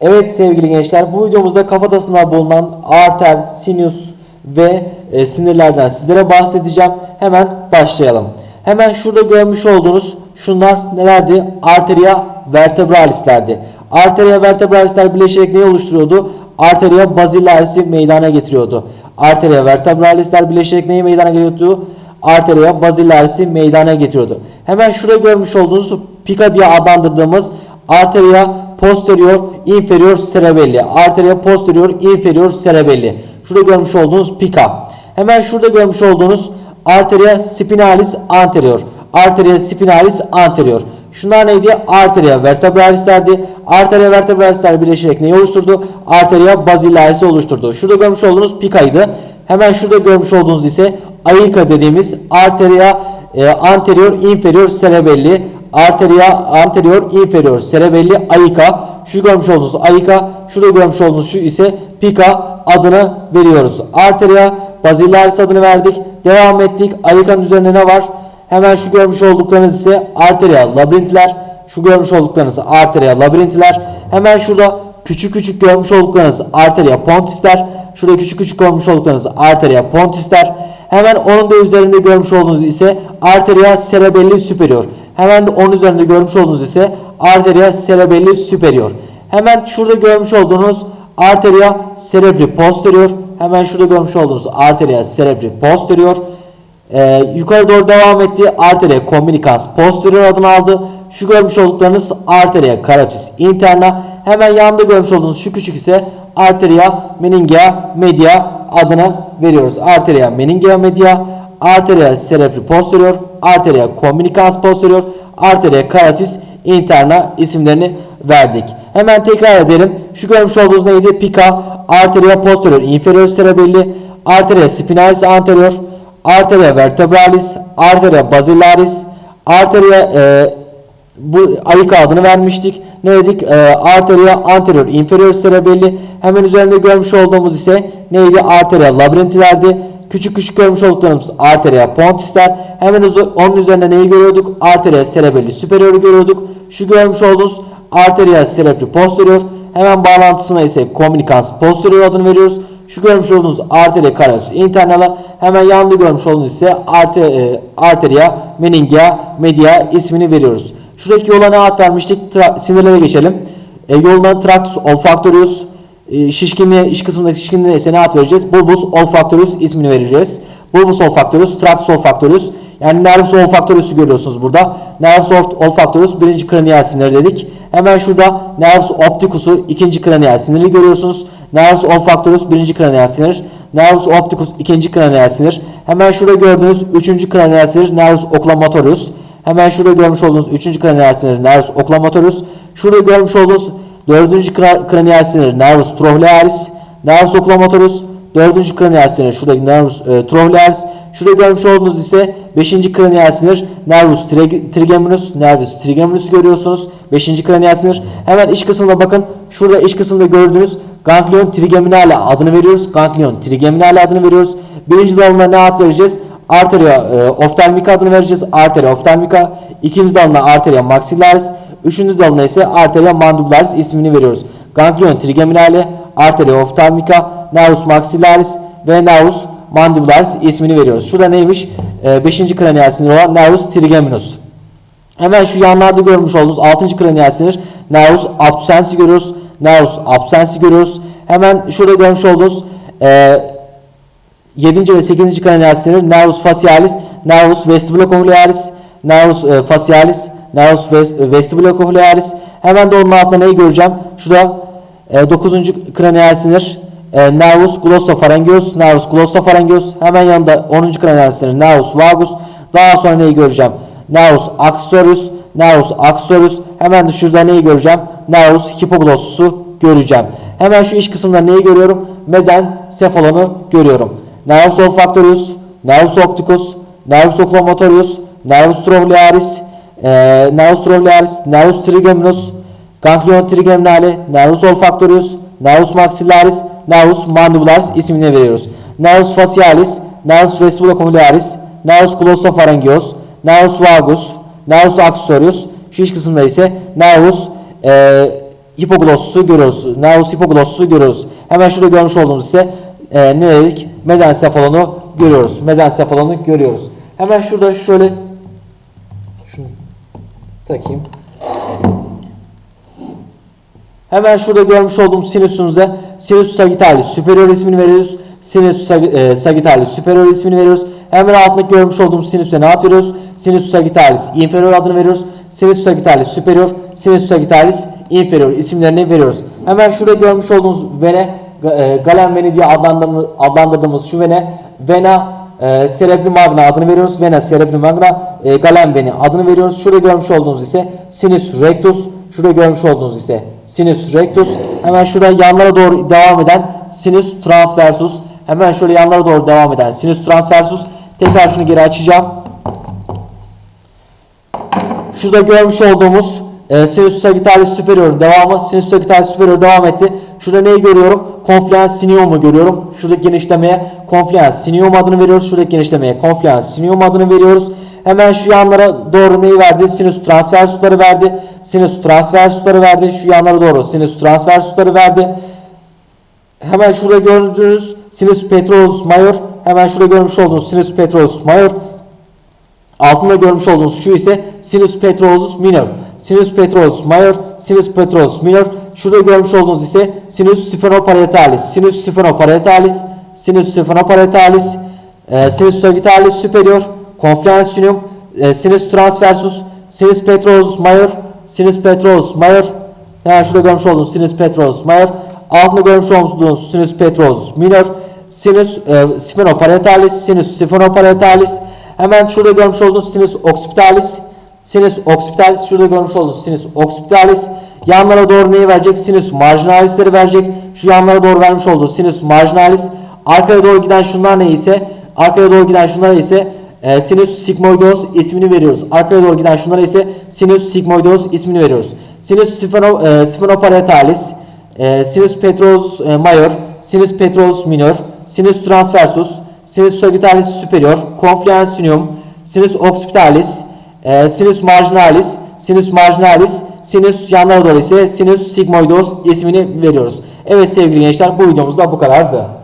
Evet sevgili gençler bu videomuzda kafatasında bulunan arter, sinüs ve e, sinirlerden sizlere bahsedeceğim. Hemen başlayalım. Hemen şurada görmüş olduğunuz şunlar nelerdi? Arteria vertebralislerdi. Arteria vertebralisler birleşerek neyi oluşturuyordu? Arteria basilaris'i meydana getiriyordu. Arteria vertebralisler birleşerek neyi meydana getiriyordu? Arteria basilaris'i meydana getiriyordu. Hemen şurada görmüş olduğunuz pika diye adlandırdığımız arteria posterior inferior cerebelli. Arteria posterior inferior cerebelli. Şurada görmüş olduğunuz pika. Hemen şurada görmüş olduğunuz arteria spinalis anterior. Arteria spinalis anterior. Şunlar neydi? Arteria vertebralislerdi. Arteria vertebralisler birleşerek neyi oluşturdu? Arteria basilaris'i oluşturdu. Şurada görmüş olduğunuz pikaydı. Hemen şurada görmüş olduğunuz ise aika dediğimiz arteria e, anterior inferior cerebelli arteria anterior inferior cerebelli aika şu görmüş olduğunuz aika şurada görmüş olduğunuz şu ise pika adını veriyoruz. Arteria basilaris adını verdik. Devam ettik. Aikanın üzerinde ne var? Hemen şu görmüş olduklarınız ise arteria labirintler. Şu görmüş olduklarınız arteria labirintler. Hemen şurada küçük küçük görmüş olduklarınız arteria pontisler. Şurada küçük küçük görmüş olduklarınız arteria pontisler. Hemen onun da üzerinde görmüş olduğunuz ise arteria cerebelli superior. Hemen de onun üzerinde görmüş olduğunuz ise arteria cerebelli superior. Hemen şurada görmüş olduğunuz arteria cerebri posterior. Hemen şurada görmüş olduğunuz arteria cerebri posterior. Ee, yukarı doğru devam etti. Arteria communicans posterior adını aldı. Şu görmüş olduklarınız arteria carotis interna. Hemen yanında görmüş olduğunuz şu küçük ise arteria meningea media adını veriyoruz. Arteria meningea media, arteria cerebri posterior, arteria communicans posterior, arteria carotis interna isimlerini verdik. Hemen tekrar edelim. Şu görmüş olduğunuz neydi? Pica, arteria posterior inferior cerebelli, arteria spinalis anterior, arteria vertebralis, arteria basilaris, arteria e, bu ayık adını vermiştik. Ne dedik? E, arteria anterior inferior cerebelli. Hemen üzerinde görmüş olduğumuz ise neydi? Arteria labirintilerdi. Küçük küçük görmüş olduklarımız arteria pontisler. Hemen onun üzerinde neyi görüyorduk? Arteria cerebelli superior'u görüyorduk. Şu görmüş olduğunuz arteria cerebri posterior. Hemen bağlantısına ise communicans posterior adını veriyoruz. Şu görmüş olduğunuz arteria carotis internala hemen yanında görmüş olduğunuz ise arte, e, arteria meningea media ismini veriyoruz. Şuradaki yola ne ad vermiştik? Tra- sinirlere geçelim. E, yoldan tractus olfactorius şişkinliğe, iç kısmındaki şişkinliğe ise ne ad vereceğiz? Bulbus olfactorius ismini vereceğiz. Bulbus olfactorius, tractus olfactorius. Yani nervus olfactorius'u görüyorsunuz burada. Nervus olf- olfactorius birinci kraniyal sinir dedik. Hemen şurada nervus opticus'u ikinci kraniyal siniri görüyorsunuz. Nervus olfactorius birinci kraniyal sinir. Nervus opticus ikinci kraniyal sinir. Hemen şurada gördüğünüz üçüncü kraniyal sinir nervus oculomotorius. Hemen şurada görmüş olduğunuz üçüncü kraniyal sinir nervus oculomotorius. Şurada görmüş olduğunuz dördüncü kra- kraniyal sinir nervus trochlearis. Nervus oculomotorius. Dördüncü kraniyal sinir şuradaki nervus e, trochlearis. Şurada görmüş olduğunuz ise 5. kraniyal sinir nervus tri- trigeminus, nervus trigeminus görüyorsunuz. 5. kraniyal sinir. Hemen iç kısmına bakın. Şurada iç kısımda gördüğünüz ganglion trigeminale adını veriyoruz. Ganglion trigeminale adını veriyoruz. Birinci dalına ne ad vereceğiz? Arteria e, oftalmica adını vereceğiz. Arteria oftalmica. İkinci dalına arteria maxillaris. Üçüncü dalına ise arteria mandibularis ismini veriyoruz. Ganglion trigeminale, arteria oftalmica, nervus maxillaris ve nervus mandibularis ismini veriyoruz. Şurada neymiş? 5. kraniyal sinir olan nervus trigeminus. Hemen şu yanlarda görmüş olduğunuz 6. kraniyal sinir nervus abscensi görüyoruz. Nervus abscensi görüyoruz. Hemen şurada görmüş olduğunuz e, 7. ve 8. kraniyal sinir nervus facialis, nervus vestibulocochlearis, nervus e, facialis, nervus ves- vestibulocochlearis. Hemen de onun altında neyi göreceğim? Şurada e, 9. kraniyal sinir e, nervus glossopharyngeus, nervus glossopharyngeus. Hemen yanında 10. kraniyal sinir nervus vagus. Daha sonra neyi göreceğim? Nervus accessorius, nervus accessorius. Hemen de şurada neyi göreceğim? Nervus hippoglossus'u göreceğim. Hemen şu iç kısımda neyi görüyorum? Mezencephalonu görüyorum. Nervus olfactorius, nervus opticus, nervus oculomotorius, nervus trochlearis, e, nervus trochlearis, nervus trigeminus, ganglion trigeminale, nervus olfactorius, nervus maxillaris, nervus mandibularis ismini veriyoruz. Nervus facialis, nervus vestibulocochlearis, nervus glossopharyngeus, nervus vagus, nervus accessorius, şu iç kısımda ise nervus e, hipoglossu görüyoruz. Nervus hipoglossu görüyoruz. Hemen şurada görmüş olduğumuz ise e, ne dedik? Mezencefalonu görüyoruz. Mezencefalonu görüyoruz. Hemen şurada şöyle. Hemen şurada görmüş olduğumuz sinüsümüze sinüs sagittalis superior ismini veriyoruz. Sinüs e, sagittalis superior ismini veriyoruz. Hemen altındaki görmüş olduğumuz sinüse ne ad veriyoruz? Sinüs sagittalis inferior adını veriyoruz. Sinüs sagittalis superior, sinüs sagittalis inferior isimlerini veriyoruz. Hemen şurada görmüş olduğumuz vene e, galen veni diye adlandırdığımız şu vene vena e, cerebri magna adını veriyoruz. Vena cerebri magna e, galen veni adını veriyoruz. Şurada görmüş olduğunuz ise sinüs rectus. Şurada görmüş olduğunuz ise sinüs rectus. Hemen şurada yanlara doğru devam eden sinüs transversus. Hemen şöyle yanlara doğru devam eden sinüs transversus. Tekrar şunu geri açacağım. Şurada görmüş olduğumuz e, sinüs sagittalis superior devamı. Sinüs sagittalis superior devam etti. Şurada neyi görüyorum? Confluens siniumu görüyorum. Şuradaki genişlemeye confluens sinium adını veriyoruz. Şuradaki genişlemeye confluens sinium adını veriyoruz. Hemen şu yanlara doğru neyi verdi? Sinüs transversusları verdi. Sinüs transversusları verdi. Şu yanlara doğru sinüs transversusları verdi. Hemen şurada gördüğünüz sinüs petrosus major. Hemen şurada görmüş olduğunuz sinüs petrosus major. Altında görmüş olduğunuz şu ise sinüs petrosus minor. Sinüs petrosus major, sinüs petrosus minor. Şurada görmüş olduğunuz ise sinüs sphenopariettalis, sinüs sphenopariettalis, sinüs sphenopariettalis, e, sinüs sagittalis superior, confluens sinum, e, sinüs transversus, sinüs petrosus major, sinüs petrosus major. Yani şurada görmüş olduğunuz sinüs petrosus major. Altında görmüş olduğunuz sinüs petrosus minor, sinüs e, sphenopariettalis, sinüs sphenopariettalis. Hemen şurada görmüş olduğunuz sinüs occipitalis, sinüs occipitalis, şurada görmüş olduğunuz sinüs occipitalis. Yanlara doğru neyi verecek? Sinüs marginalisleri verecek. Şu yanlara doğru vermiş olduğu sinüs marginalis. Arkaya doğru giden şunlar ne ise? Arkaya doğru giden şunlar ise e, sinüs sigmoideus ismini veriyoruz. Arkaya doğru giden şunlara ise sinüs sigmoideus ismini veriyoruz. Sinüs spheno, e, sphenopariettalis, e, sinüs petrosus e, major, sinüs petrosus minor, sinüs transversus, sinüs sagittalis superior, confluens sinium, sinüs occipitalis, e, sinüs marginalis, sinüs marginalis, sinüs yanlara doğru ise sinüs sigmoideus ismini veriyoruz. Evet sevgili gençler bu videomuz da bu kadardı.